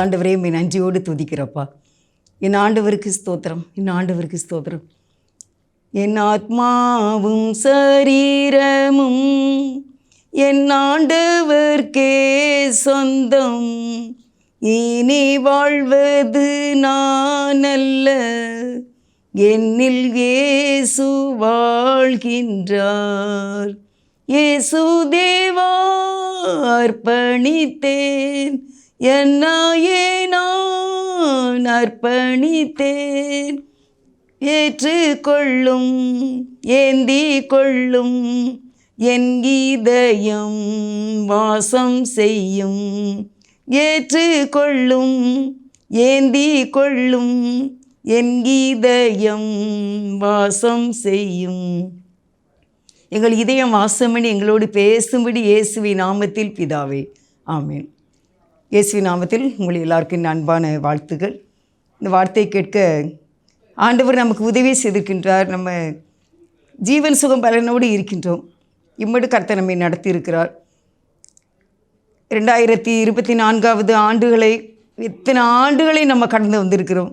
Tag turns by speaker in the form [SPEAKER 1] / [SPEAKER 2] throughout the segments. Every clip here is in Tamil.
[SPEAKER 1] ஆண்டவரே உம்மை நஞ்சியோடு துதிக்கிறப்பா. என் ஆண்டவருக்கு ஸ்தோத்திரம் என் ஆண்டவருக்கு ஸ்தோத்திரம். என் ஆத்மாவும் சரீரமும் என் ஆண்டவர்க்கே சொந்தம். இனி வாழ்வது நான் அல்ல என்னில் ஏசு வாழ்கின்றார். இயேசு தேவா அர்ப்பணித்தேன். என்னாயே நான் அர்ப்பணித்தேன். ஏற்றுக்கொள்ளும் ஏந்தி கொள்ளும் என் கீதயம் வாசம் செய்யும். ஏற்று கொள்ளும் ஏந்தி கொள்ளும் என் கீதயம் வாசம் செய்யும். எங்கள் இதயம் வாசமணி எங்களோடு பேசும்படி இயேசுவி நாமத்தில் பிதாவே. ஆமேன். இயேசு நாமத்தில் உங்கள் எல்லாருக்கும் அன்பான வாழ்த்துகள். இந்த வார்த்தை கேட்க ஆண்டவர் நமக்கு உதவி செய்திருக்கின்றார். நம்ம ஜீவன் சுகம் பலனோடு இருக்கின்றோம். இம்மடு கர்த்தர் நம்மை நடத்தியிருக்கிறார். ரெண்டாயிரத்தி இருபத்தி நான்காவது ஆண்டுகளை இத்தனை ஆண்டுகளை நம்ம கடந்து வந்திருக்கிறோம்.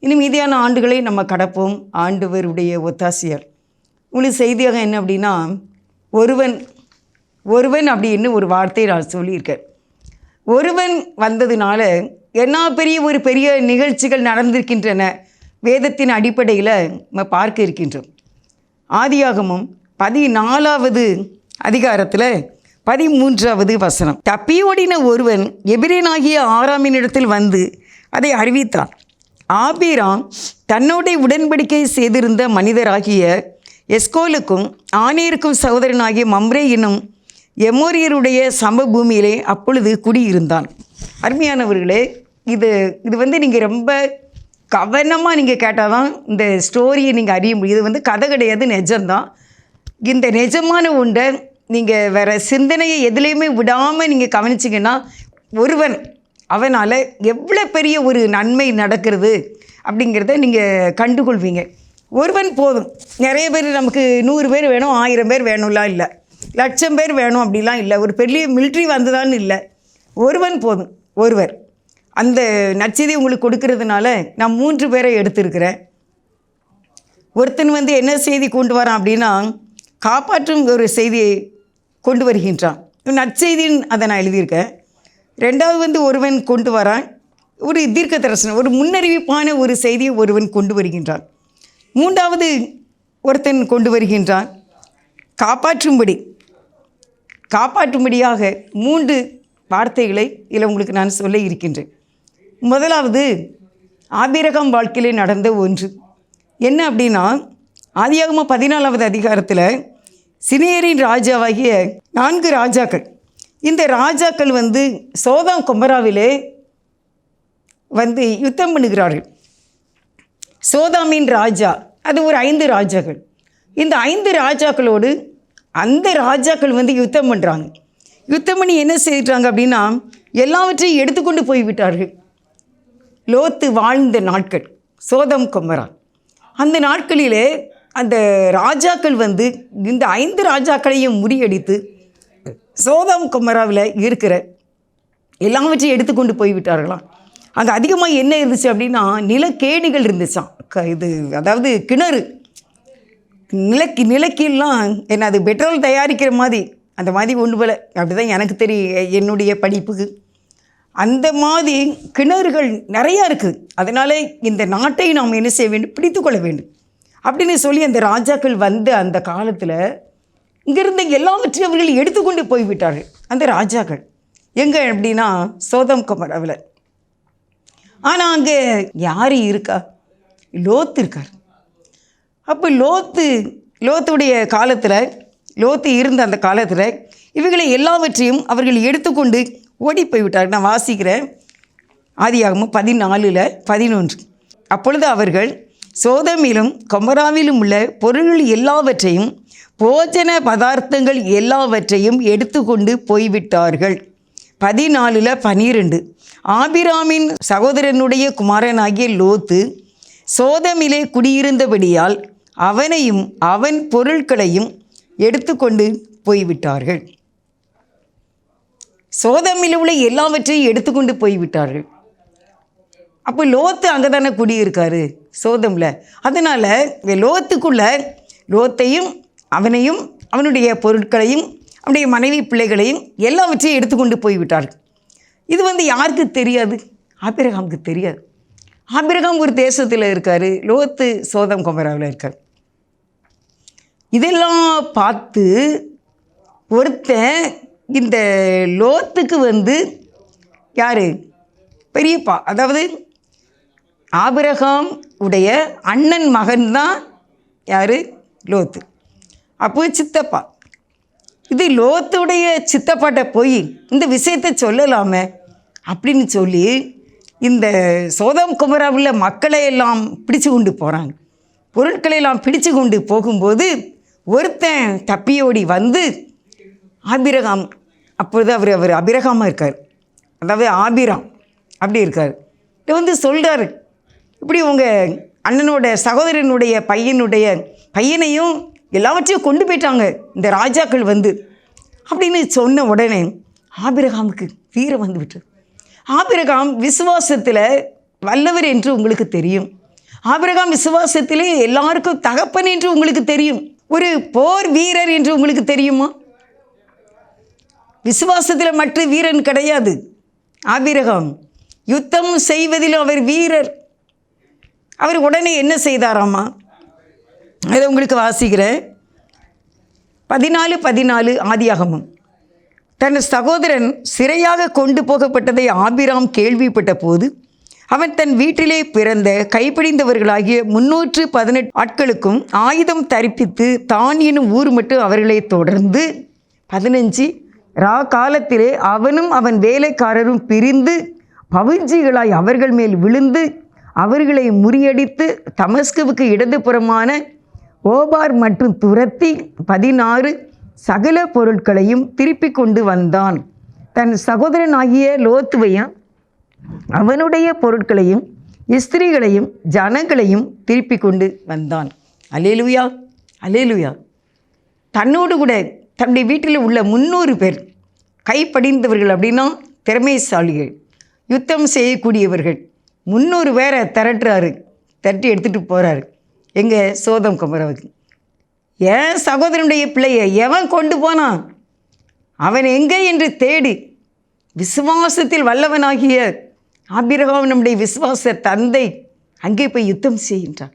[SPEAKER 1] இன்னும் மீதியான ஆண்டுகளை நம்ம கடப்போம். ஆண்டவருடைய ஒத்தாசியார் உங்களுக்கு செய்தியாக என்ன அப்படின்னா ஒருவன் ஒருவன் அப்படின்னு ஒரு வார்த்தையை நான் சொல்லியிருக்கேன். ஒருவன் வந்ததுனால என்ன பெரிய ஒரு பெரிய நிகழ்ச்சிகள் நடந்திருக்கின்றன வேதத்தின் அடிப்படையில் நம்ம பார்க்க இருக்கின்றோம். ஆதியாகமும் பதினாலாவது அதிகாரத்தில் பதிமூன்றாவது வசனம். தப்பியோடின ஒருவன் எபிரேனாகிய ஆறாமினிடத்தில் வந்து அதை அறிவித்தான். ஆபிராம் தன்னோட உடன்படிக்கை செய்திருந்த மனிதராகிய எஸ்கோலுக்கும் ஆனேருக்கும் சகோதரனாகிய மம்ரே என்னும் எமோரியருடைய சமபூமியிலே அப்பொழுது குடியிருந்தான். அருமையானவர்களே இது இது வந்து நீங்கள் ரொம்ப கவனமாக நீங்கள் கேட்டால் தான் இந்த ஸ்டோரியை நீங்கள் அறிய முடியும். இது வந்து கதை கிடையாது நிஜம்தான். இந்த நிஜமான ஒன்றை நீங்கள் வேறு சிந்தனையை எதுலேயுமே விடாமல் நீங்கள் கவனிச்சிங்கன்னா ஒருவன் அவனால் எவ்வளோ பெரிய ஒரு நன்மை நடக்கிறது அப்படிங்கிறத நீங்கள் கண்டுகொள்வீங்க. ஒருவன் போதும். நிறைய பேர் நமக்கு நூறு பேர் வேணும் ஆயிரம் பேர் வேணும்லாம் இல்லை. லட்சம் பேர் வேணும் அப்படிலாம் இல்லை. ஒரு பெரிய மிலிட்ரி வந்ததான்னு இல்லை. ஒருவன் போதும். ஒருவர். அந்த நச்செய்தி உங்களுக்கு கொடுக்கறதுனால நான் மூன்று பேரை எடுத்திருக்கிறேன். ஒருத்தன் வந்து என்ன செய்தி கொண்டு வரான் அப்படின்னா காப்பாற்றும் ஒரு செய்தியை கொண்டு வருகின்றான். நற்செய்தின்னு அதை நான் எழுதியிருக்கேன். ரெண்டாவது வந்து ஒருவன் கொண்டு வரான். ஒரு தீர்க்க தரிசனம் ஒரு முன்னறிவிப்பான ஒரு செய்தியை ஒருவன் கொண்டு வருகின்றான். மூன்றாவது ஒருத்தன் கொண்டு வருகின்றான். காப்பாற்றும்படி. காப்பாற்றும்படியாக மூன்று வார்த்தைகளை இதில் உங்களுக்கு நான் சொல்ல இருக்கின்றேன். முதலாவது ஆபிரகம் வாழ்க்கையிலே நடந்த ஒன்று. என்ன அப்படின்னா ஆதியாகம பதினாலாவது அதிகாரத்தில் சினியரின் ராஜாவாகிய நான்கு ராஜாக்கள். இந்த ராஜாக்கள் வந்து சோதாம் கொமராவிலே வந்து யுத்தம் பண்ணுகிறார்கள். சோதாமின் ராஜா அது ஒரு ஐந்து ராஜாக்கள். இந்த ஐந்து ராஜாக்களோடு அந்த ராஜாக்கள் வந்து யுத்தம் பண்ணுறாங்க யுத்தம் பண்ணி என்ன செய்கிறாங்க அப்படின்னா எல்லாவற்றையும் எடுத்துக்கொண்டு போய்விட்டார்கள். லோத்து வாழ்ந்த நாட்கள் சோதம் கொமரா. அந்த நாட்களிலே அந்த ராஜாக்கள் வந்து இந்த ஐந்து ராஜாக்களையும் முறியடித்து சோதம் கொமராவில் இருக்கிற எல்லாவற்றையும் எடுத்துக்கொண்டு போய்விட்டார்களாம். அங்கே அதிகமாக என்ன இருந்துச்சு அப்படின்னா நிலக்கேணிகள் இருந்துச்சான் க இது அதாவது கிணறு. நிலக்கி நிலக்கிலாம் என்ன அது பெட்ரோல் தயாரிக்கிற மாதிரி அந்த மாதிரி ஒன்று போல. அப்படி தான் எனக்கு தெரியும் என்னுடைய படிப்புக்கு. அந்த மாதிரி கிணறுகள் நிறையா இருக்குது அதனால் இந்த நாட்டை நாம் என்ன செய்ய வேண்டும்? பிடித்து கொள்ள வேண்டும். அப்படின்னு சொல்லி அந்த ராஜாக்கள் வந்த அந்த காலத்தில் இங்கிருந்த எல்லாவற்றையும் அவர்கள் எடுத்துக்கொண்டு போய்விட்டார்கள். அந்த ராஜாக்கள். எங்கே அப்படின்னா சோதம் குமரவில் ஆனால் அங்கே யார் இருக்கா? லோத்து இருக்கார். அப்போ லோத்து லோத்துடைய காலத்தில் லோத்து இருந்த அந்த காலத்தில் இவங்களை எல்லாவற்றையும் அவர்கள் எடுத்துக்கொண்டு ஓடி போய்விட்டார் நான் வாசிக்கிறேன் ஆதியாகமும் பதினாலில் பதினொன்று. அப்பொழுது அவர்கள் சோதமிலும் கொமராவிலும் உள்ள பொருள்கள் எல்லாவற்றையும் போஜன பதார்த்தங்கள் எல்லாவற்றையும் எடுத்துக்கொண்டு போய்விட்டார்கள். பதினாலில் பனிரெண்டு. ஆபிராமின் சகோதரனுடைய குமாரனாகிய லோத்து சோதமிலே குடியிருந்தபடியால் அவனையும் அவன் பொருட்களையும் எடுத்துக்கொண்டு போய்விட்டார்கள். சோதமில் உள்ள எல்லாவற்றையும் எடுத்துக்கொண்டு போய்விட்டார்கள். அப்போ லோத்து அங்கே தானே குடியிருக்காரு சோதமில். அதனால் லோத்துக்குள்ள லோத்தையும் அவனையும் அவனுடைய பொருட்களையும் அவனுடைய மனைவி பிள்ளைகளையும் எல்லாவற்றையும் எடுத்துக்கொண்டு போய்விட்டார்கள். இது வந்து யாருக்கு தெரியாது? ஆபிரகாமுக்கு தெரியாது. ஆபிரகாம் ஒரு தேசத்தில் இருக்கார் லோத்து சோதம் குமராவில் இருக்கார். இதெல்லாம் பார்த்து ஒருத்தன் இந்த லோத்துக்கு வந்து யார்? பெரியப்பா. அதாவது ஆபிரகாம் உடைய அண்ணன் மகன் தான் யார்? லோத்து. அப்போ சித்தப்பா. இது லோத்துடைய சித்தப்பாட்ட போய் இந்த விஷயத்தை சொல்லலாமே அப்படின்னு சொல்லி இந்த சோதம் குமராவில் மக்களை எல்லாம் பிடிச்சு கொண்டு போகிறாங்க பொருட்களை எல்லாம் பிடிச்சு கொண்டு போகும்போது ஒருத்தன் தப்பியோடி வந்து ஆபிரகாம் அப்பொழுது அவர் அவர் அபிரகாமாக இருக்கார். அதாவது ஆபிராம் அப்படி இருக்கார். இது வந்து சொல்கிறாரு இப்படி உங்கள் அண்ணனோட சகோதரனுடைய பையனுடைய பையனையும் எல்லாவற்றையும் கொண்டு போயிட்டாங்க இந்த ராஜாக்கள் வந்து. அப்படின்னு சொன்ன உடனே ஆபிரகாமுக்கு வீரம் வந்து ஆபிரகாம் விசுவாசத்தில் வல்லவர் என்று உங்களுக்கு தெரியும். ஆபிரகாம் விசுவாசத்திலே எல்லாருக்கும் தகப்பன் என்று உங்களுக்கு தெரியும். ஒரு போர் வீரர் என்று உங்களுக்கு தெரியுமா? விசுவாசத்தில் மற்ற வீரன் கிடையாது. ஆபிரகாம் யுத்தம் செய்வதில் அவர் வீரர். அவர் உடனே என்ன செய்தாராமா? அதை உங்களுக்கு வாசிக்கிறேன். பதினாலு பதினாலு ஆதியாகமும். தன் சகோதரன் சிறையாக கொண்டு போகப்பட்டதை ஆபிராம் கேள்விப்பட்ட போது அவன் தன் வீட்டிலே பிறந்த கைப்பிடிந்தவர்களாகிய முன்னூற்று பதினெட்டு ஆட்களுக்கும் ஆயுதம் தரிப்பித்து தான் எனும் ஊர் மட்டும் அவர்களை தொடர்ந்து பதினஞ்சு. ரா காலத்திலே அவனும் அவன் வேலைக்காரரும் பிரிந்து பவிஞ்சிகளாய் அவர்கள் மேல் விழுந்து அவர்களை முறியடித்து தமஸ்குவுக்கு இடதுபுறமான ஓபார் மற்றும் துரத்தி பதினாறு சகல பொருட்களையும் திருப்பி கொண்டு வந்தான். தன் சகோதரனாகிய லோத்துவையும் அவனுடைய பொருட்களையும் ஸ்திரீகளையும் ஜனங்களையும் திருப்பி கொண்டு வந்தான். அலேலுயா அலேலுயா தன்னோடு கூட தன்னுடைய வீட்டில் உள்ள முந்நூறு பேர் கைப்படிந்தவர்கள் அப்படின்னா திறமைசாலிகள். யுத்தம் செய்யக்கூடியவர்கள். முந்நூறு பேரை திரட்டுறாரு. திரட்டி எடுத்துகிட்டு போகிறாரு எங்கள் சோதம் குமரவுக்கு. ஏன் சகோதரனுடைய பிள்ளையை எவன் கொண்டு போனான் அவன் எங்கே என்று தேடி. விசுவாசத்தில் வல்லவனாகிய ஆபிரகாம் நம்முடைய விசுவாச தந்தை அங்கே போய் யுத்தம் செய்கின்றார்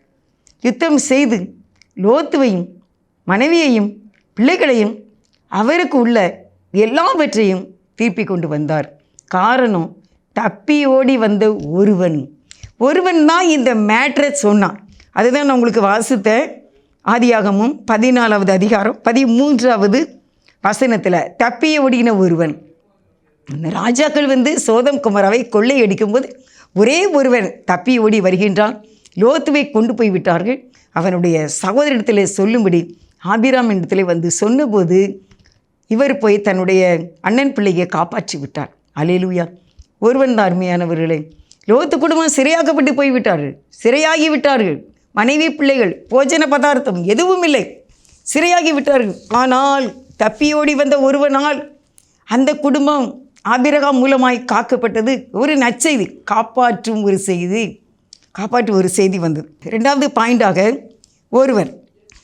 [SPEAKER 1] யுத்தம் செய்து லோத்துவையும் மனைவியையும் பிள்ளைகளையும் அவருக்கு உள்ள எல்லாவற்றையும் திருப்பி கொண்டு வந்தார். காரணம் தப்பி ஓடி வந்த ஒருவன். ஒருவன் தான் இந்த மேட்ரை சொன்னான். அதுதான் நான் உங்களுக்கு வாசித்த ஆதியாகமும் பதினாலாவது அதிகாரம் பதிமூன்றாவது வசனத்தில் தப்பிய ஓடின ஒருவன். ராஜாக்கள் வந்து சோதம் குமராவை கொள்ளையடிக்கும்போது ஒரே ஒருவன் தப்பி ஓடி வருகின்றான். லோத்துவை கொண்டு போய் விட்டார்கள். அவனுடைய சகோதரிடத்தில் சொல்லும்படி ஆபிராம் இடத்துல வந்து சொன்னபோது இவர் போய் தன்னுடைய அண்ணன் பிள்ளையை காப்பாற்றி விட்டார். அலேலூயா ஒருவன் தான் அருமையானவர்களே. லோத்து குடும்பம் சிறையாக்கப்பட்டு போய்விட்டார்கள் சிறையாகி விட்டார்கள். மனைவி பிள்ளைகள் போஜன பதார்த்தம் எதுவும் இல்லை. சிறையாகி விட்டார்கள். ஆனால் தப்பியோடி வந்த ஒருவனால் அந்த குடும்பம் ஆபிரகாம் மூலமாய் காக்கப்பட்டது ஒரு நற்செய்தி. காப்பாற்றும் ஒரு செய்தி. காப்பாற்றும் ஒரு செய்தி வந்தது. ரெண்டாவது பாயிண்டாக ஒருவர்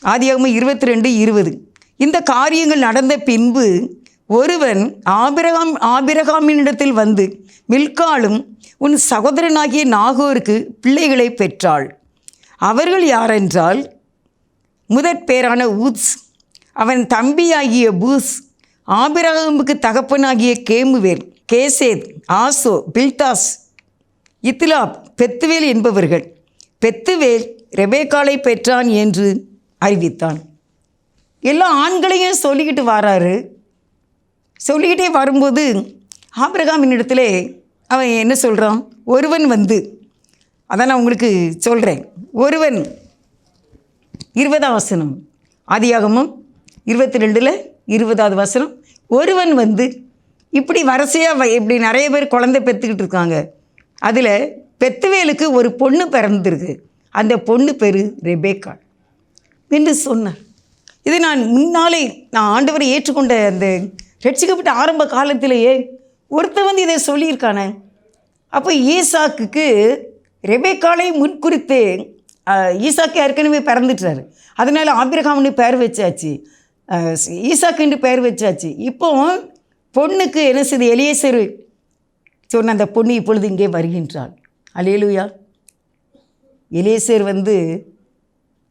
[SPEAKER 1] ஆதியாகம இருபத்தி ரெண்டு இருபது. இந்த காரியங்கள் நடந்த பின்பு ஒருவன் ஆபிரகாம் ஆபிரகாமினிடத்தில் வந்து மில்காலும் உன் சகோதரனாகிய நாகோருக்கு பிள்ளைகளை பெற்றாள். அவர்கள் யாரென்றால் முதற் பேரான ஊத்ஸ் அவன் தம்பியாகிய பூஸ் ஆபிரகாமுக்கு தகப்பனாகிய கேமுவேல் கேசேத் ஆசோ பில்தாஸ் இத்லாப் பெத்துவேல் என்பவர்கள் பெத்துவேல் ரெபேக்காலை பெற்றான் என்று அறிவித்தான். எல்லா ஆண்களையும் சொல்லிக்கிட்டு வராரு. சொல்லிக்கிட்டே வரும்போது ஆபிரகாமின் இடத்துல அவன் என்ன சொல்கிறான் ஒருவன் வந்து அதான் நான் உங்களுக்கு சொல்கிறேன் ஒருவன் இருபதாம் வசனம் ஆதியாகமும் இருபத்தி ரெண்டில் இருபதாவது வசனம் ஒருவன் வந்து இப்படி வரிசையாக இப்படி நிறைய பேர் குழந்தை பெற்றுக்கிட்டு இருக்காங்க. அதில் பெத்துவேலுக்கு ஒரு பொண்ணு பிறந்திருக்கு. அந்த பொண்ணு பேர் ரெபேக்கா. என்று சொன்னார் இது நான் முன்னாலே நான் ஆண்டவரை ஏற்றுக்கொண்ட அந்த ரட்சிக்கப்பட்ட ஆரம்ப காலத்திலேயே ஒருத்தன் வந்து இதை சொல்லியிருக்கானே. அப்போ ஈசாக்குக்கு ரெபேக்காலை முன்குறித்து ஈசாக்கு ஏற்கனவே பிறந்துட்டாரு. அதனால் ஆபிரகாம்னு பேர் வச்சாச்சு. அஹ், பெயர் வச்சாச்சு. இப்போ பொண்ணுக்கு என்ன செய்து எலியேசரு சொன்ன அந்த பொண்ணு இப்பொழுது இங்கே வருகின்றாள். அலேலுயா எலியேசர் வந்து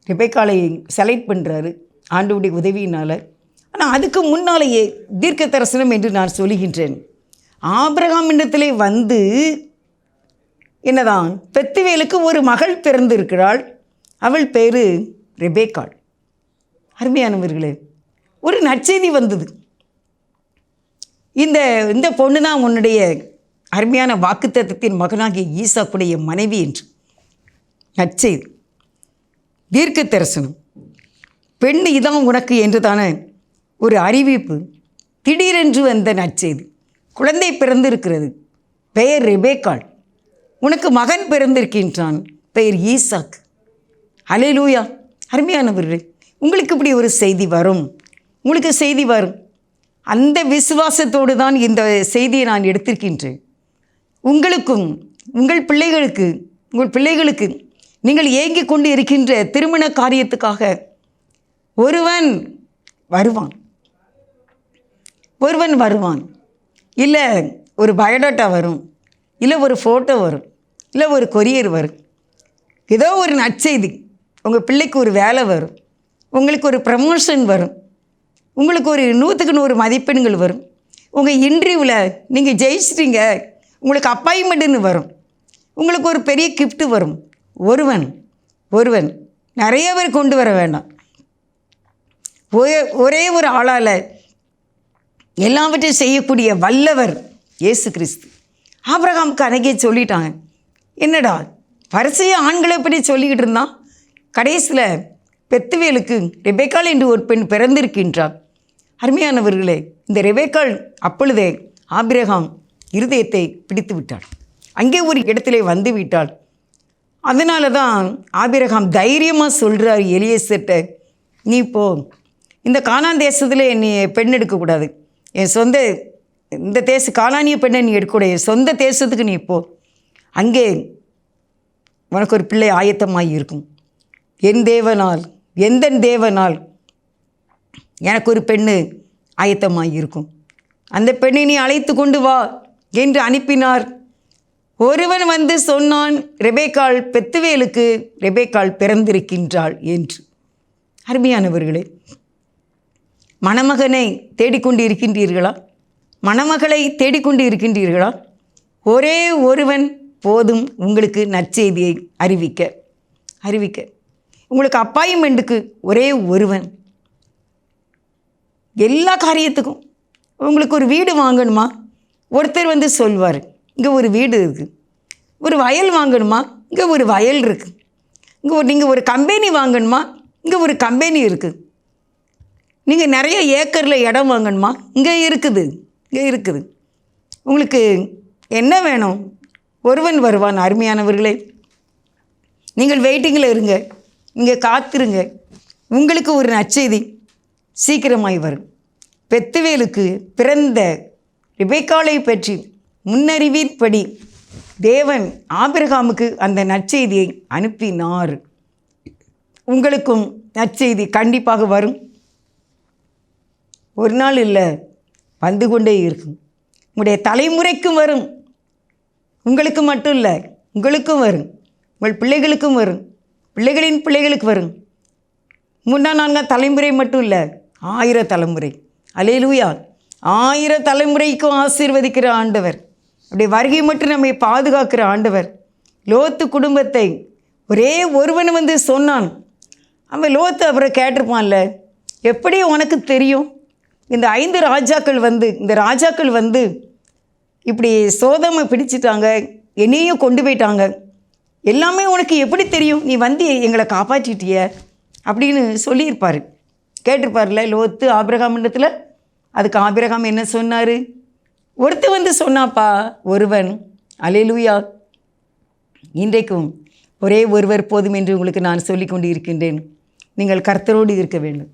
[SPEAKER 1] ரெபேக்காலை செலக்ட் பண்ணுறாரு ஆண்டுடைய உதவியினால். ஆனால் அதுக்கு முன்னாலேயே தீர்க்க தரிசனம் என்று நான் சொல்லுகின்றேன். ஆபிரகாம் இடத்திலே வந்து என்னதான் பெத்துவேலுக்கு ஒரு மகள் பிறந்திருக்கிறாள். அவள் பேர் ரெபேக்காள். அருமையானவர்களே ஒரு நற்செய்தி வந்தது. இந்த இந்த பொண்ணு தான் உன்னுடைய அருமையான வாக்குத்தத்தின் மகனாகிய ஈசாக்குடைய மனைவி என்று. நற்செய்தி. தீர்க்க தரிசனம் பெண் இதான் உனக்கு என்றுதான ஒரு அறிவிப்பு. திடீரென்று வந்த நற்செய்தி. குழந்தை பிறந்திருக்கிறது. பெயர் ரெபேக்காள் உனக்கு மகன் பிறந்திருக்கின்றான். பெயர் ஈசாக். அலையிலூயா. அருமையானவர்களே உங்களுக்கு இப்படி ஒரு செய்தி வரும். உங்களுக்கு செய்தி வரும். அந்த விசுவாசத்தோடு தான் இந்த செய்தியை நான் எடுத்திருக்கின்றேன். உங்களுக்கும் உங்கள் பிள்ளைகளுக்கு உங்கள் பிள்ளைகளுக்கு நீங்கள் ஏங்கிக் கொண்டு இருக்கின்ற திருமண காரியத்துக்காக ஒருவன் வருவான். ஒருவன் வருவான். இல்லை ஒரு பயோடாட்டா வரும். இல்லை ஒரு ஃபோட்டோ வரும். இல்லை ஒரு கொரியர் வரும். ஏதோ ஒரு நற்செய்தி. உங்கள் பிள்ளைக்கு ஒரு வேலை வரும். உங்களுக்கு ஒரு ப்ரமோஷன் வரும். உங்களுக்கு ஒரு நூற்றுக்கு நூறு மதிப்பெண்கள் வரும். உங்கள் இன்டர்வியூவில் நீங்கள் ஜெயிச்சிட்டீங்க. உங்களுக்கு அப்பாயின்மெண்ட்டுன்னு வரும். உங்களுக்கு ஒரு பெரிய கிஃப்ட்டு வரும். ஒருவன் ஒருவன். நிறைய பேர் கொண்டு வர வேண்டாம் ஒரே ஒரே ஒரு ஆளால் எல்லாவற்றையும் செய்யக்கூடிய வல்லவர் இயேசு கிறிஸ்து. ஆபிரகாமுக்கு அன்றைக்கே சொல்லிட்டாங்க. என்னடா வரிசையாக ஆண்களை பற்றி சொல்லிக்கிட்டு இருந்தான்? கடைசியில் பெத்துவேலுக்கு ரெபேக்கால் என்று ஒரு பெண் பிறந்திருக்கின்றார் அருமையானவர்களே இந்த ரெபேக்கால் அப்பொழுதே ஆபிரகாம் இருதயத்தை பிடித்து விட்டாள். அங்கே ஒரு இடத்திலே வந்து விட்டாள். அதனால தான் ஆபிரகாம் தைரியமாக சொல்கிறார் எலியேசர்ட்ட நீ போ இந்த காணான் தேசத்தில் நீ பெண் எடுக்கக்கூடாது. என் சொந்த இந்த தேச காலானிய பெண்ணை நீ எடுக்கக்கூடாது. என் சொந்த தேசத்துக்கு நீ போ. அங்கே உனக்கு ஒரு பிள்ளை ஆயத்தமாகி இருக்கும் என் தேவனால் எந்த தேவனால் எனக்கு ஒரு பெண்ணு ஆயத்தமாக இருக்கும் அந்த பெண்ணை நீ அழைத்து கொண்டு வா என்று அனுப்பினார். ஒருவன் வந்து சொன்னான் ரெபேக்கால் பெத்துவேலுக்கு ரெபேக்கால் பிறந்திருக்கின்றாள் என்று. அருமையானவர்களே மணமகனை தேடிக்கொண்டு இருக்கின்றீர்களா மணமகளை தேடிக்கொண்டு இருக்கின்றீர்களா ஒரே ஒருவன் போதும் உங்களுக்கு நற்செய்தியை அறிவிக்க அறிவிக்க. உங்களுக்கு அப்பாயின்மெண்ட்டுக்கு ஒரே ஒருவன். எல்லா காரியத்துக்கும். உங்களுக்கு ஒரு வீடு வாங்கணுமா? ஒருத்தர் வந்து சொல்வார் இங்கே ஒரு வீடு இருக்குது ஒரு வயல் வாங்கணுமா? இங்கே ஒரு வயல் இருக்குது இங்கே ஒரு நீங்கள் ஒரு கம்பெனி வாங்கணுமா? இங்கே ஒரு கம்பெனி இருக்குது நீங்கள் நிறைய ஏக்கரில் இடம் வாங்கணுமா? இங்கே இருக்குது இங்கே இருக்குது. உங்களுக்கு என்ன வேணும்? ஒருவன் வருவான் அருமையானவர்களே. நீங்கள் வெயிட்டிங்கில் இருங்க. இங்கே காத்திருங்க. உங்களுக்கு ஒரு நற்செய்தி சீக்கிரமாய் வரும். பெத்துவேலுக்கு பிறந்த ரிபேக்காலை பற்றி முன்னறிவின்படி தேவன் ஆபிரகாமுக்கு அந்த நற்செய்தியை அனுப்பினார். உங்களுக்கும் நற்செய்தி கண்டிப்பாக வரும். ஒரு நாள் இல்லை வந்து கொண்டே இருக்கும். உங்களுடைய தலைமுறைக்கும் வரும். உங்களுக்கு மட்டும் இல்லை உங்களுக்கும் வரும். உங்கள் பிள்ளைகளுக்கும் வரும். பிள்ளைகளின் பிள்ளைகளுக்கு வரும். முன்னா நான்காம் தலைமுறை மட்டும் இல்லை ஆயிர தலைமுறை. அலையிலூயா ஆயிர தலைமுறைக்கும் ஆசீர்வதிக்கிற ஆண்டவர். அப்படி வருகை மட்டும் நம்மை பாதுகாக்கிற ஆண்டவர். லோத்து குடும்பத்தை ஒரே ஒருவன் வந்து சொன்னான். அவன் லோத்து அவரை கேட்டிருப்பான்ல எப்படி உனக்கு தெரியும்? இந்த ஐந்து ராஜாக்கள் வந்து இந்த ராஜாக்கள் வந்து இப்படி சோதமை பிடிச்சிட்டாங்க என்னையும் கொண்டு போயிட்டாங்க. எல்லாமே உனக்கு எப்படி தெரியும்? நீ வந்து எங்களை காப்பாற்றிட்டிய? அப்படின்னு சொல்லியிருப்பார். கேட்டிருப்பார்ல லோத்து ஆபிரகாமிடத்தில் அதுக்கு ஆபிரகாம் என்ன சொன்னார்? ஒருத்த வந்து சொன்னாப்பா ஒருவன். அலையலூயா இன்றைக்கும் ஒரே ஒருவர் போதும் என்று உங்களுக்கு நான் சொல்லிக் கொண்டு இருக்கின்றேன் நீங்கள் கர்த்தரோடு இருக்க வேண்டும்.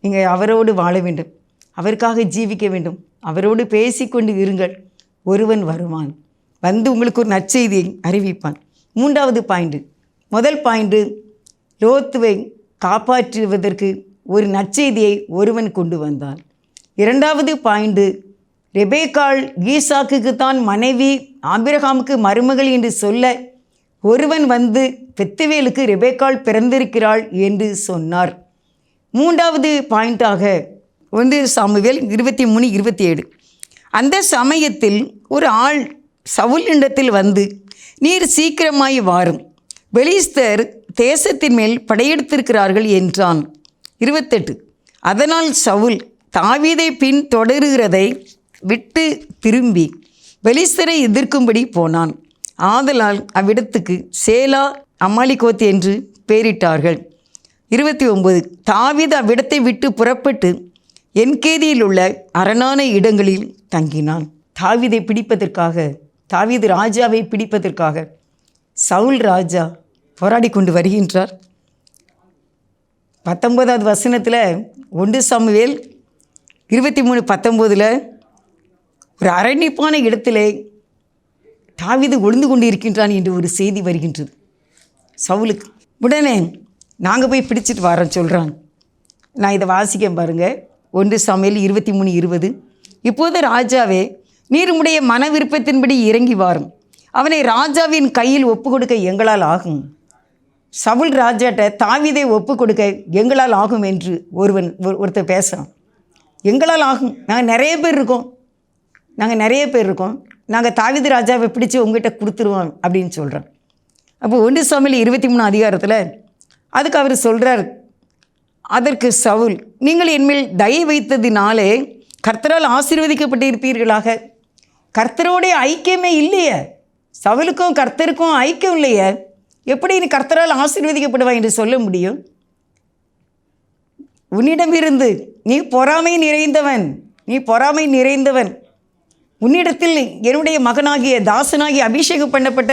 [SPEAKER 1] நீங்கள் அவரோடு வாழ வேண்டும். அவருக்காக ஜீவிக்க வேண்டும். அவரோடு பேசிக்கொண்டு இருங்கள். ஒருவன் வருவான். வந்து உங்களுக்கு ஒரு நற்செய்தியை அறிவிப்பான். மூன்றாவது பாயிண்ட்டு முதல் பாயிண்ட்டு லோத்துவை காப்பாற்றுவதற்கு ஒரு நற்செய்தியை ஒருவன் கொண்டு வந்தான். இரண்டாவது பாயிண்ட்டு ரெபேகால் ஈசாக்குக்கு தான் மனைவி ஆபிரகாமுக்கு மருமகள் என்று சொல்ல ஒருவன் வந்து பெத்துவேலுக்கு ரெபேக்கால் பிறந்திருக்கிறாள் என்று சொன்னார். மூன்றாவது பாயிண்டாக ஒன்று சாமுவேல் இருபத்தி மூணு இருபத்தி ஏழு. அந்த சமயத்தில் ஒரு ஆள் சவுலிண்டத்தில் வந்து நீர் சீக்கிரமாய் வாரும். பெலிஸ்தர் தேசத்தின் மேல் படையெடுத்திருக்கிறார்கள் என்றான். இருபத்தெட்டு. அதனால் சவுல் தாவீதை பின் தொடருகிறதை விட்டு திரும்பி பெலிஸ்தரை எதிர்க்கும்படி போனான். ஆதலால் அவ்விடத்துக்கு சேலா அம்மாலிகோத் என்று பெயரிட்டார்கள். இருபத்தி ஒன்பது தாவீது அவ்விடத்தை விட்டு புறப்பட்டு என்கேதியில் உள்ள அரணான இடங்களில் தங்கினான். தாவீதை பிடிப்பதற்காக தாவீது ராஜாவை பிடிப்பதற்காக சவுல் ராஜா போராடி கொண்டு வருகின்றார். பத்தொன்பதாவது வசனத்தில் ஒன்று சமவேல் இருபத்தி மூணு பத்தொம்போதில் ஒரு அரணிப்பான இடத்திலே தாவீது ஒளிந்து கொண்டு இருக்கின்றான் என்று ஒரு செய்தி வருகின்றது. சவுலுக்கு உடனே நாங்கள் போய் பிடிச்சிட்டு வரோம் சொல்கிறான் நான் இதை வாசிக்க பாருங்கள் ஒன்று சமையல் இருபத்தி மூணு இருபது. இப்போது ராஜாவே நீர் உம்முடைய மன விருப்பத்தின்படி இறங்கி வாரும். அவனை ராஜாவின் கையில் ஒப்பு கொடுக்க எங்களால் ஆகும்? சவுல் ராஜாட்ட தாவிதை ஒப்பு கொடுக்க எங்களால் ஆகும் என்று ஒருவன் ஒருத்தர் பேசுகிறான் எங்களால் ஆகும்? நாங்கள் நிறைய பேர் இருக்கோம். நாங்கள் நிறைய பேர் இருக்கோம். நாங்கள் தாவிது ராஜாவை பிடிச்சி உங்ககிட்ட கொடுத்துருவோம் அப்படின்னு சொல்கிறோம் அப்போ ஒன்று சுவாமியில் இருபத்தி மூணு அதிகாரத்தில் அதுக்கு அவர் சொல்கிறார் அதற்கு சவுல் நீங்கள் என்மேல் தயை வைத்ததினாலே கர்த்தரால் ஆசீர்வதிக்கப்பட்டிருப்பீர்களாக? கர்த்தரோடைய ஐக்கியமே இல்லையே. சவுலுக்கும் கர்த்தருக்கும் ஐக்கியம் இல்லையே. எப்படி நீ கர்த்தரால் ஆசீர்வதிக்கப்படுவான் என்று சொல்ல முடியும்? உன்னிடமிருந்து நீ பொறாமை நிறைந்தவன். நீ பொறாமை நிறைந்தவன். உன்னிடத்தில் என்னுடைய மகனாகிய தாசனாகி அபிஷேகம் பண்ணப்பட்ட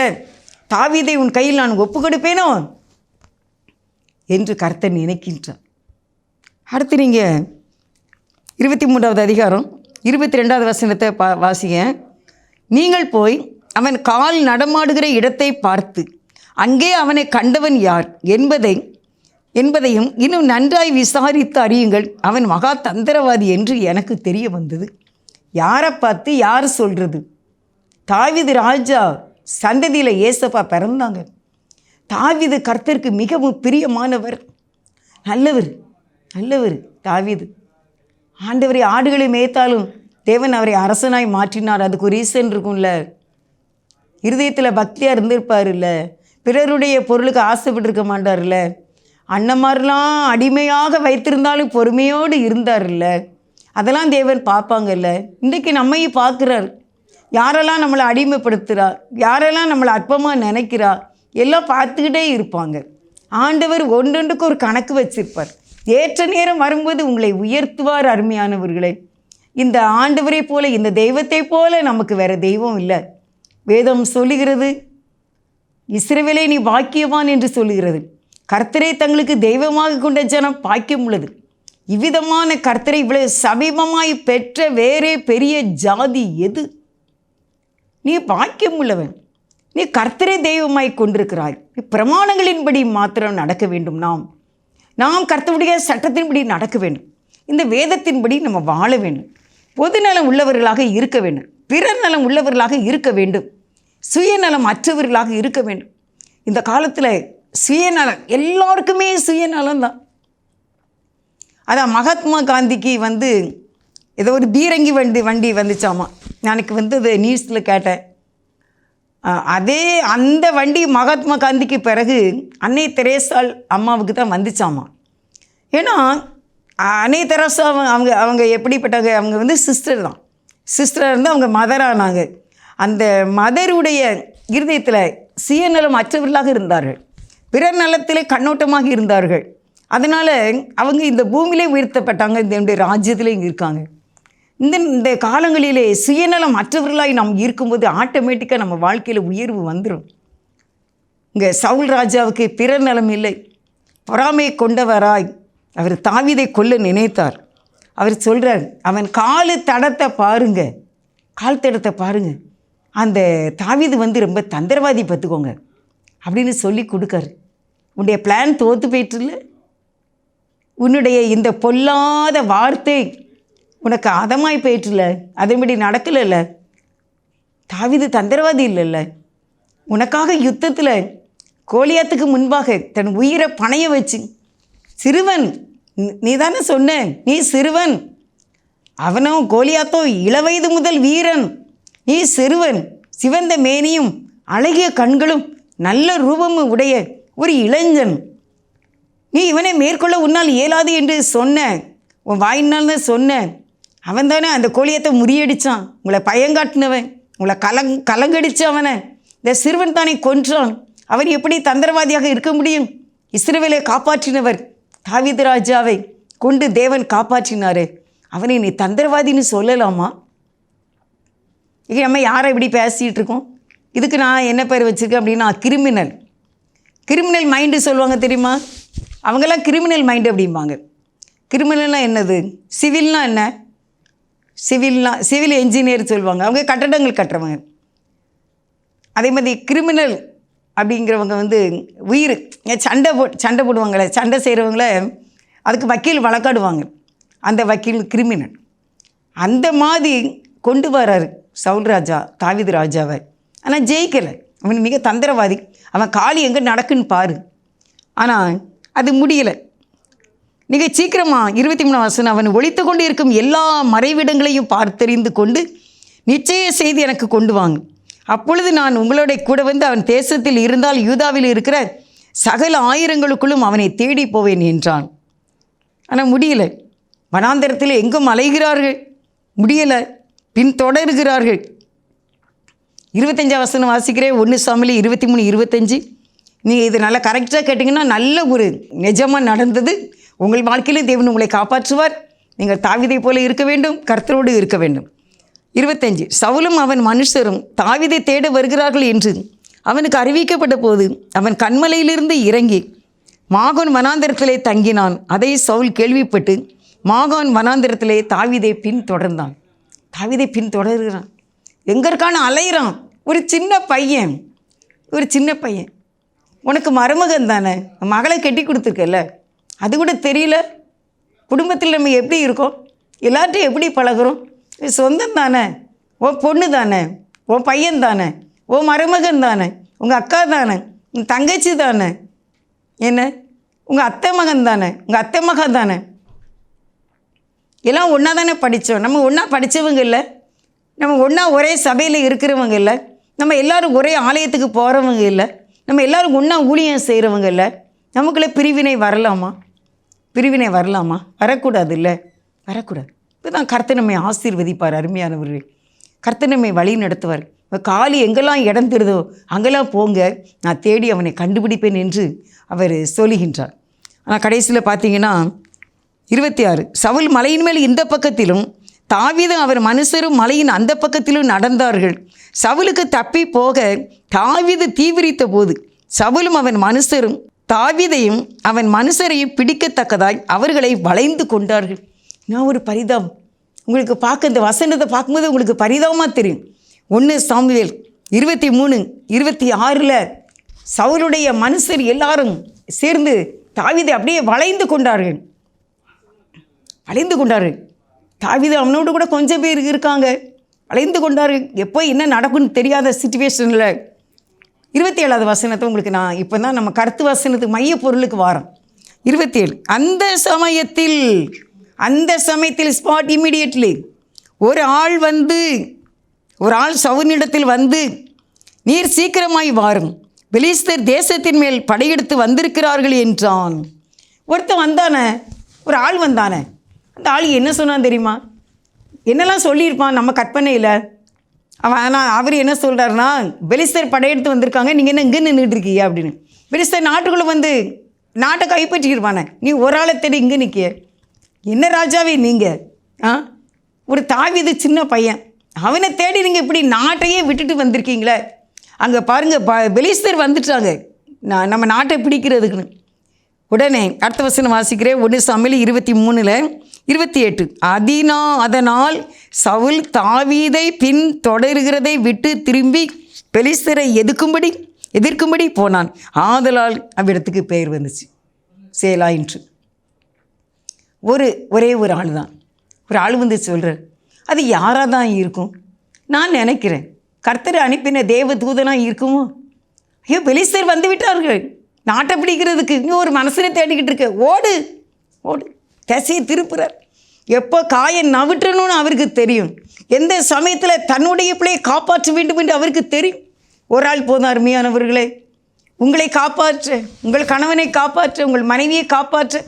[SPEAKER 1] தாவீதை உன் கையில் நான் ஒப்பு கொடுப்பேனோ என்று கர்த்தர் நினைக்கின்றான் அடுத்து நீங்கள் இருபத்தி மூன்றாவது அதிகாரம் இருபத்தி ரெண்டாவது வசனத்தை பா வாசிங்க. நீங்கள் போய் அவன் கால் நடமாடுகிற இடத்தை பார்த்து அங்கே அவனை கண்டவன் யார் என்பதை என்பதையும் இன்னும் நன்றாய் விசாரித்து அறியுங்கள். அவன் மகா தந்திரவாதி என்று எனக்கு தெரிய வந்தது. யாரை பார்த்து யார் சொல்கிறது தாவிது ராஜா சந்ததியில் ஏசப்பா பிறந்தாங்க. தாவிது கர்த்தருக்கு மிகவும் பிரியமானவர். நல்லவர் நல்லவர் தாவிது. ஆண்டவரை ஆடுகளை மேய்த்தாலும் தேவன் அவரை அரசனாய் மாற்றினார். அதுக்கு ஒரு ரீசன் இருக்கும்ல. இருதயத்தில் பக்தியாக இருந்திருப்பார்ல பிறருடைய பொருளுக்கு ஆசைப்பட்டிருக்க மாட்டார்ல மாதிரிலாம் அடிமையாக வைத்திருந்தாலும் பொறுமையோடு இருந்தார்ல அதெல்லாம் தேவன் பார்ப்பாங்கல்ல. இன்றைக்கு நம்மையும் பார்க்குறார். யாரெல்லாம் நம்மளை அடிமைப்படுத்துகிறார் யாரெல்லாம் நம்மளை அற்பமாக நினைக்கிறா எல்லாம் பார்த்துக்கிட்டே இருப்பாங்க. ஆண்டவர் ஒன்றொன்றுக்கு ஒரு கணக்கு வச்சிருப்பார். ஏற்ற நேரம் வரும்போது உங்களை உயர்த்துவார் அருமையானவர்களே. இந்த ஆண்டவரை போல இந்த தெய்வத்தை போல நமக்கு வேற தெய்வம் இல்லை. வேதம் சொல்லுகிறது இஸ்ரவேலை நீ பாக்கியவான் என்று சொல்லுகிறது. கர்த்தரை தங்களுக்கு தெய்வமாக கொண்ட ஜனம் பாக்கியம் உள்ளது. இவ்விதமான கர்த்தரை இவ்வளவு சமீபமாய் பெற்ற வேறே பெரிய ஜாதி எது? நீ பாக்கியம் உள்ளவன். நீ கர்த்தரை தெய்வமாய் கொண்டிருக்கிறாய். நீ பிரமாணங்களின்படி மாத்திரம் நடக்க வேண்டும் நாம். நாம் கர்த்தருடைய சட்டத்தின்படி நடக்க வேண்டும். இந்த வேதத்தின்படி நம்ம வாழ வேண்டும். பொதுநலம் உள்ளவர்களாக இருக்க வேண்டும். பிறர் நலம் உள்ளவர்களாக இருக்க வேண்டும். சுயநலம் அற்றவர்களாக இருக்க வேண்டும். இந்த காலத்தில் சுயநலம் எல்லாருக்குமே சுயநலம் தான். அதான் மகாத்மா காந்திக்கு வந்து ஏதோ ஒரு பீரங்கி வண்டி வண்டி வந்துச்சாமா? எனக்கு வந்து அது நியூஸில் கேட்டேன். அதே அந்த வண்டி மகாத்மா காந்திக்கு பிறகு அன்னை தெரேசால் அம்மாவுக்கு தான் வந்துச்சாமா? ஏன்னா அஹ் தெரசா அவங்க- அவங்க அவங்க எப்படிப்பட்டவங்க? அவங்க வந்து சிஸ்டர் தான். சிஸ்டராக இருந்து அவங்க மதரானாங்க அந்த மதருடைய இருதயத்தில் சுயநலம் அற்றவர்களாக இருந்தார்கள். பிறர் நலத்திலே கண்ணோட்டமாக இருந்தார்கள். அதனால் அவங்க இந்த பூமியிலே உயர்த்தப்பட்டாங்க. இந்த ராஜ்யத்திலே இருக்காங்க. இந்த இந்த காலங்களிலே சுயநலம் அற்றவர்களாய் நாம் இருக்கும்போது ஆட்டோமேட்டிக்காக நம்ம வாழ்க்கையில் உயர்வு வந்துடும் இங்கே சவுல் ராஜாவுக்கு பிறர் நலம் இல்லை. பொறாமை கொண்டவராய் அவர் தாவிதை கொல்ல நினைத்தார். அவர் சொல்கிறார் அவன் காலு தடத்தை பாருங்க. கால் தடத்தை பாருங்க. அந்த தாவிது வந்து ரொம்ப தந்திரவாதி பார்த்துக்கோங்க. அப்படின்னு சொல்லி கொடுக்காரு. உன்னுடைய பிளான் தோற்று போயிட்டுல. உன்னுடைய இந்த பொல்லாத வார்த்தை உனக்கு அதமாய் போயிட்டுல. அதன்படி நடக்கலைல்ல தாவிது தந்திரவாதி இல்லைல்ல உனக்காக யுத்தத்தில் கோலியாத்துக்கு முன்பாக தன் உயிரை பணைய வச்சு சிறுவன். நீ தானே சொன்ன நீ சிறுவன். அவனோ கோலியாத்தோ இளவயது முதல் வீரன். நீ சிறுவன். சிவந்த மேனியும் அழகிய கண்களும் நல்ல ரூபமும் உடைய ஒரு இளைஞன். நீ இவனை மேற்கொள்ள உன்னால் இயலாது என்று சொன்ன உன் வாயினால் தான் சொன்ன அவன் தானே அந்த கோழியத்தை முறியடித்தான் உங்களை பயங்காட்டினவன். உங்களை கலங் கலங்கடிச்சு அவனை. இந்த சிறுவன் தானே கொன்றான். அவர் எப்படி தந்திரவாதியாக இருக்க முடியும்? இஸ்ரேவேலை காப்பாற்றினவர் தாவித ராஜாவை கொண்டு தேவன் காப்பாற்றினாரு. அவனை நீ தந்திரவாதின்னு சொல்லலாமா? இங்கே நம்ம யாரை இப்படி பேசிகிட்டு இருக்கோம்? இதுக்கு நான் என்ன பேர் வச்சுருக்கேன் அப்படின்னா கிரிமினல். கிரிமினல் மைண்டு சொல்லுவாங்க தெரியுமா? அவங்கெல்லாம் கிரிமினல் மைண்டு அப்படிம்பாங்க. கிரிமினல்னால் என்னது? சிவில்னால் என்ன? சிவில்னா சிவில் என்ஜினியர் சொல்லுவாங்க. அவங்க கட்டடங்கள் கட்டுறவங்க. அதே மாதிரி கிரிமினல் அப்படிங்கிறவங்க வந்து உயிர் ஏன் சண்டை போ சண்டை போடுவாங்களே சண்டை செய்கிறவங்கள அதுக்கு வக்கீல் வழக்காடுவாங்க. அந்த வக்கீல் கிரிமினல். அந்த மாதிரி கொண்டு வராரு சவுல் ராஜா தாவிது ராஜாவை. ஆனால் ஜெயிக்கலை. அவன் மிக தந்திரவாதி. அவன் காலி எங்கே நடக்குன்னு பாரு. ஆனால் அது முடியலை. மிக சீக்கிரமாக இருபத்தி மூணு வருஷம் அவன் ஒழித்து கொண்டு இருக்கும் எல்லா மறைவிடங்களையும் பார்த்தறிந்து கொண்டு நிச்சய செய்தி எனக்கு கொண்டு வாங்க. அப்பொழுது நான் உங்களோட கூட வந்து அவன் தேசத்தில் இருந்தால் யூதாவில் இருக்கிற சகல ஆயிரங்களுக்குள்ளும் அவனை தேடி போவேன் என்றான். ஆனால் முடியல. வனாந்தரத்தில் எங்கும் அலைகிறார்கள். முடியலை. பின்தொடர்கிறார்கள் இருபத்தஞ்சாம் வசனம் வாசிக்கிறேன். ஒன்று சாமிலி இருபத்தி மூணு இருபத்தஞ்சு. நீங்கள் இது நல்லா கரெக்டாக கேட்டிங்கன்னா நல்ல ஒரு நிஜமாக நடந்தது. உங்கள் வாழ்க்கையிலும் தேவன் உங்களை காப்பாற்றுவார். நீங்கள் தாவிதை போல இருக்க வேண்டும். கர்த்தரோடு இருக்க வேண்டும். இருபத்தஞ்சு சவுலும் அவன் மனுஷரும் தாவிதை தேட வருகிறார்கள் என்று அவனுக்கு அறிவிக்கப்பட்ட போது அவன் கண்மலையிலிருந்து இறங்கி மாகோன் வனாந்திரத்திலே தங்கினான். அதை சவுல் கேள்விப்பட்டு மாகான் வனாந்திரத்திலே தாவிதை பின் தொடர்ந்தான். தாவிதை பின் தொடர்கிறான். எங்கே இருக்கான்னு அலையிறான்? ஒரு சின்ன பையன். ஒரு சின்ன பையன். உனக்கு மருமகன் தானே? மகளை கட்டி கொடுத்துருக்கல அது கூட தெரியல. குடும்பத்தில் நம்ம எப்படி இருக்கோம்? எல்லார்ட்டையும் எப்படி பழகுறோம்? இது சொந்தம் தானே? ஓ பொண்ணு தானே? ஓ பையன் தானே? ஓ மருமகன் தானே? உங்கள் அக்கா தானே? உங்கள் தங்கச்சி தானே? என்ன? உங்கள் அத்தை மகன் தானே? உங்கள் அத்தை மகன் தானே? எல்லாம் ஒன்றா தானே படித்தோம் நம்ம ஒன்றா படித்தவங்க இல்லை. நம்ம ஒன்றா ஒரே சபையில் இருக்கிறவங்க இல்லை. நம்ம எல்லோரும் ஒரே ஆலயத்துக்கு போகிறவங்க இல்லை. நம்ம எல்லோரும் ஒன்றா ஊழியம் செய்கிறவங்க இல்லை. நமக்குள்ளே பிரிவினை வரலாமா? பிரிவினை வரலாமா? வரக்கூடாது இல்லை. வரக்கூடாது. இதுதான் கர்த்த நம்மை ஆசீர்வதிப்பார் அருமையானவர்களே. கர்த்த நம்மை வழி நடத்துவார். இப்போ காலி எங்கெல்லாம் இடம் தருதோ அங்கெல்லாம் போங்க. நான் தேடி அவனை கண்டுபிடிப்பேன் என்று அவர் சொல்லுகின்றார். ஆனால் கடைசியில் பார்த்தீங்கன்னா இருபத்தி ஆறு. சவுல் மலையின் மேல் இந்த பக்கத்திலும் தாவீதம் அவர் மனுஷரும் மலையின் அந்த பக்கத்திலும் நடந்தார்கள். சவுலுக்கு தப்பி போக தாவீது தீவிரித்த போது சவுலும் அவன் மனுஷரும் தாவீதையும் அவன் மனுஷரையும் பிடிக்கத்தக்கதாய் அவர்களை வளைந்து கொண்டார்கள். நான் ஒரு பரிதாபம். உங்களுக்கு பார்க்க இந்த வசனத்தை பார்க்கும்போது உங்களுக்கு பரிதாபமாக தெரியும். ஒன்று சாமுவேல் இருபத்தி மூணு இருபத்தி ஆறில் சவுருடைய மனுஷர் எல்லாரும் சேர்ந்து தாவிதை அப்படியே வளைந்து கொண்டார்கள். வளைந்து கொண்டார்கள். தாவீது அவனோடு கூட கொஞ்சம் பேர் இருக்காங்க. வளைந்து கொண்டார்கள். எப்போ என்ன நடக்கும்னு தெரியாத சுச்சுவேஷனில் இருபத்தி ஏழாவது வசனத்தை உங்களுக்கு நான் இப்போ தான் நம்ம கருத்து வசனத்துக்கு மைய பொருளுக்கு வாரம். இருபத்தி ஏழு. அந்த சமயத்தில் அந்த சமயத்தில் ஸ்பாட் இமீடியட்லி ஒரு ஆள் வந்து ஒரு ஆள் சவுனிடத்தில் வந்து நீர் சீக்கிரமாய் வாரும். பெலிஸ்தர் தேசத்தின் மேல் படையெடுத்து வந்திருக்கிறார்கள் என்றான். ஒருத்தன் வந்தானே ஒரு ஆள் வந்தானே. அந்த ஆள் என்ன சொன்னான் தெரியுமா? என்னெல்லாம் சொல்லியிருப்பான் நம்ம கற்பனையில்? அவன் ஆனால் அவர் என்ன சொல்கிறாருன்னா பெலிஸ்தர் படையெடுத்து வந்திருக்காங்க நீங்கள் என்ன இங்கே நின்றுட்டுருக்கீங்க அப்படின்னு. பெலிஸ்தர் நாட்டுக்குள்ளே வந்து நாட்டை கைப்பற்றியிருப்பானே நீ ஒரு ஆளை தேடி இங்கே நிற்கிய என்ன ராஜாவே நீங்கள் ஆ? ஒரு தாவிது சின்ன பையன். அவனை தேடி நீங்கள் இப்படி நாட்டையே விட்டுட்டு வந்திருக்கீங்களே. அங்கே பாருங்கள் ப பெலிஸ்தர் வந்துட்டாங்க. நான் நம்ம நாட்டை பிடிக்கிறதுக்குன்னு. உடனே அடுத்த வசனம் வாசிக்கிறேன். ஒன்று சமையல் இருபத்தி மூணில் இருபத்தி எட்டு. அதினா அதனால் சவுல் தாவீதை பின் தொடர்கிறதை விட்டு திரும்பி பெலிஸ்தரை எதுக்கும்படி எதிர்க்கும்படி போனான். ஆதலால் அவ்விடத்துக்கு பெயர் வந்துச்சு. சேலாயின்று ஒரு ஒரே ஒரு ஆள் தான் ஒரு ஆள் வந்து சொல்கிறார் அது யாராக தான் இருக்கும்? நான் நினைக்கிறேன் கர்த்தர் அனுப்பின தேவ தூதனாக இருக்குமோ? ஐயோ பெலிஸ்தர் வந்து விட்டார்கள். நாட்டை பிடிக்கிறதுக்கு இன்னும் ஒரு மனசனை தேடிக்கிட்டு இருக்க. ஓடு ஓடு. திசையை திருப்புறார். எப்போ காயை நவிட்டணும்னு அவருக்கு தெரியும். எந்த சமயத்தில் தன்னுடைய பிள்ளையை காப்பாற்ற வேண்டும் என்று அவருக்கு தெரியும். ஒரு ஆள் போதும் அருமையானவர்களே. உங்களை காப்பாற்ற உங்கள் கணவனை காப்பாற்ற உங்கள் மனைவியை காப்பாற்ற.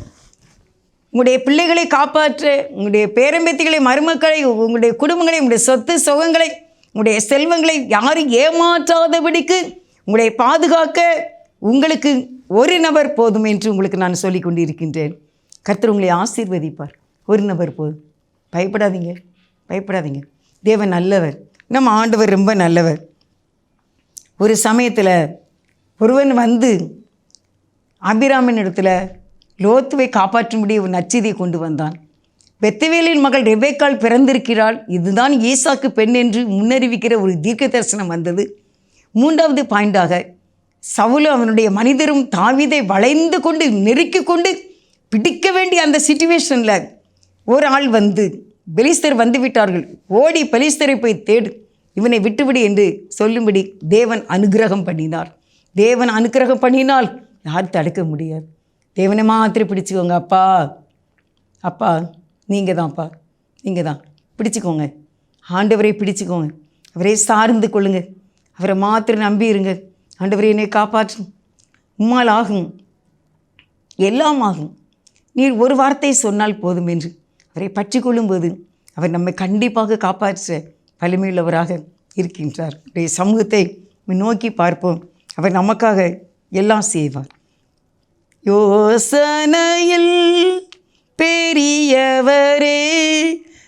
[SPEAKER 1] உங்களுடைய பிள்ளைகளை காப்பாற்ற உங்களுடைய பேரம்பேத்திகளை மருமக்களை உங்களுடைய குடும்பங்களை உங்களுடைய சொத்து சுகங்களை உங்களுடைய செல்வங்களை யாரும் ஏமாற்றாதபடிக்கு உங்களை பாதுகாக்க உங்களுக்கு ஒரு நபர் போதும் என்று உங்களுக்கு நான் சொல்லிக் கொண்டிருக்கின்றேன். கர்த்தர் உங்களை ஆசீர்வதிப்பார். ஒரு நபர் போதும். பயப்படாதீங்க. பயப்படாதீங்க. தேவன் நல்லவர். நம்ம ஆண்டவர் ரொம்ப நல்லவர். ஒரு சமயத்தில் ஒருவன் வந்து அபிராமின் இடத்துல லோத்துவை காப்பாற்றும்படி ஒரு நச்செய்தியை கொண்டு வந்தான். பெத்தவேலின் மகள் ரெபேக்காள் பிறந்திருக்கிறாள். இதுதான் ஈசாக்கு பெண் என்று முன்னறிவிக்கிற ஒரு தீர்க்க தரிசனம் வந்தது. மூன்றாவது பாயிண்டாக சவுலு அவனுடைய மனிதரும் தாவிதை வளைந்து கொண்டு நெருக்கி கொண்டு பிடிக்க வேண்டிய அந்த சுச்சுவேஷனில் ஒரு ஆள் வந்து பெலிஸ்தர் வந்து விட்டார்கள். ஓடி பெலிஸ்தரை போய் தேடு இவனை விட்டுவிடு என்று சொல்லும்படி தேவன் அனுக்கிரகம் பண்ணினார். தேவன் அனுக்கிரகம் பண்ணினால் யார் தடுக்க முடியாது. தேவனை மாத்திரை பிடிச்சிக்கோங்க அப்பா. அப்பா நீங்கள் தான்ப்பா நீங்கள் தான் பிடிச்சிக்கோங்க. ஆண்டவரை பிடிச்சிக்கோங்க. அவரே சார்ந்து கொள்ளுங்க. அவரை மாத்திரம் நம்பி இருங்க. ஆண்டவரை என்னை காப்பாற்றும் உம்மால் ஆகும். எல்லாம் ஆகும். நீர் ஒரு வார்த்தை சொன்னால் போதும் என்று அவரை பற்றி கொள்ளும்போது அவர் நம்மை கண்டிப்பாக காப்பாற்ற வலிமையுள்ளவராக இருக்கின்றார். சமூகத்தை நோக்கி பார்ப்போம். அவர் நமக்காக எல்லாம் செய்வார். யோசனையில் பெரியவரே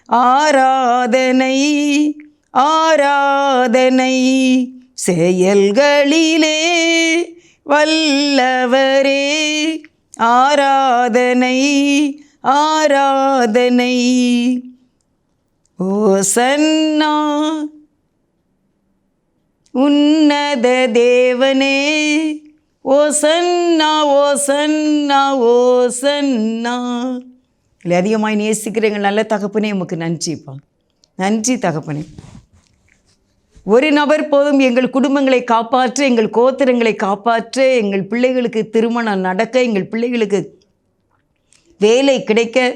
[SPEAKER 1] ஆராதனை ஆராதனை. செயல்களிலே வல்லவரே ஆராதனை ஆராதனை. ஓசன்னா உன்னத தேவனே ஓசன்னா ஓ ஓசன்னா இல்லை அதிகமாக நேசிக்கிற எங்கள் நல்ல தகப்பனே உமக்கு நன்றிப்பா நன்றி தகப்பனே. ஒரு நபர் போதும் எங்கள் குடும்பங்களை காப்பாற்ற எங்கள் கோத்திரங்களை காப்பாற்ற எங்கள் பிள்ளைகளுக்கு திருமணம் நடக்க எங்கள் பிள்ளைகளுக்கு வேலை கிடைக்க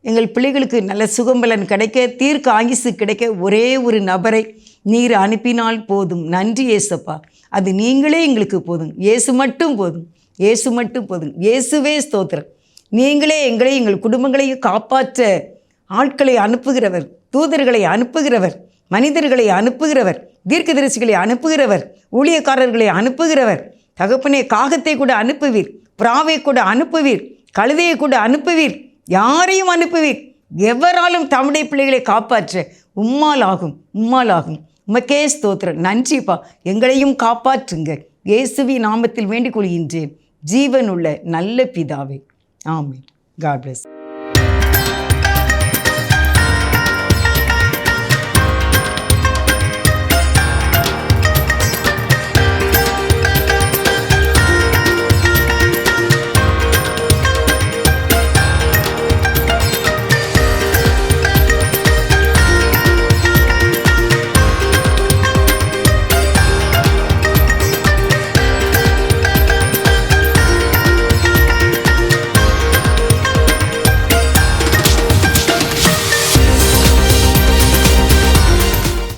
[SPEAKER 1] எங்கள் பிள்ளைகளுக்கு நல்ல சுகம்பலன் கிடைக்க தீர்க்க ஆயுசு கிடைக்க ஒரே ஒரு நபரை நீர் அனுப்பினால் போதும். நன்றி ஏசப்பா அது நீங்களே எங்களுக்கு போதும். இயேசு மட்டும் போதும். இயேசு மட்டும் போதும். இயேசுவே ஸ்தோத்திரம். நீங்களே எங்களை எங்கள் குடும்பங்களையும் காப்பாற்ற ஆட்களை அனுப்புகிறவர் தூதர்களை அனுப்புகிறவர் மனிதர்களை அனுப்புகிறவர் தீர்க்கதரிசிகளை அனுப்புகிறவர் ஊழியக்காரர்களை அனுப்புகிறவர் தகப்பனே காகத்தை கூட அனுப்புவீர் புறாவை கூட அனுப்புவீர் கழுதையை கூட அனுப்புவீர் யாரையும் அனுப்புவீர். எவராலும் தமிழை பிள்ளைகளை காப்பாற்ற உம்மால் ஆகும் உம்மால் ஆகும். உமக்கே ஸ்தோத்திரம். நன்றிப்பா எங்களையும் காப்பாற்றுங்க. இயேசுவி நாமத்தில் வேண்டிக் கொள்கின்றேன். ஜீவனுள்ள நல்ல பிதாவே. ஆமென். God plus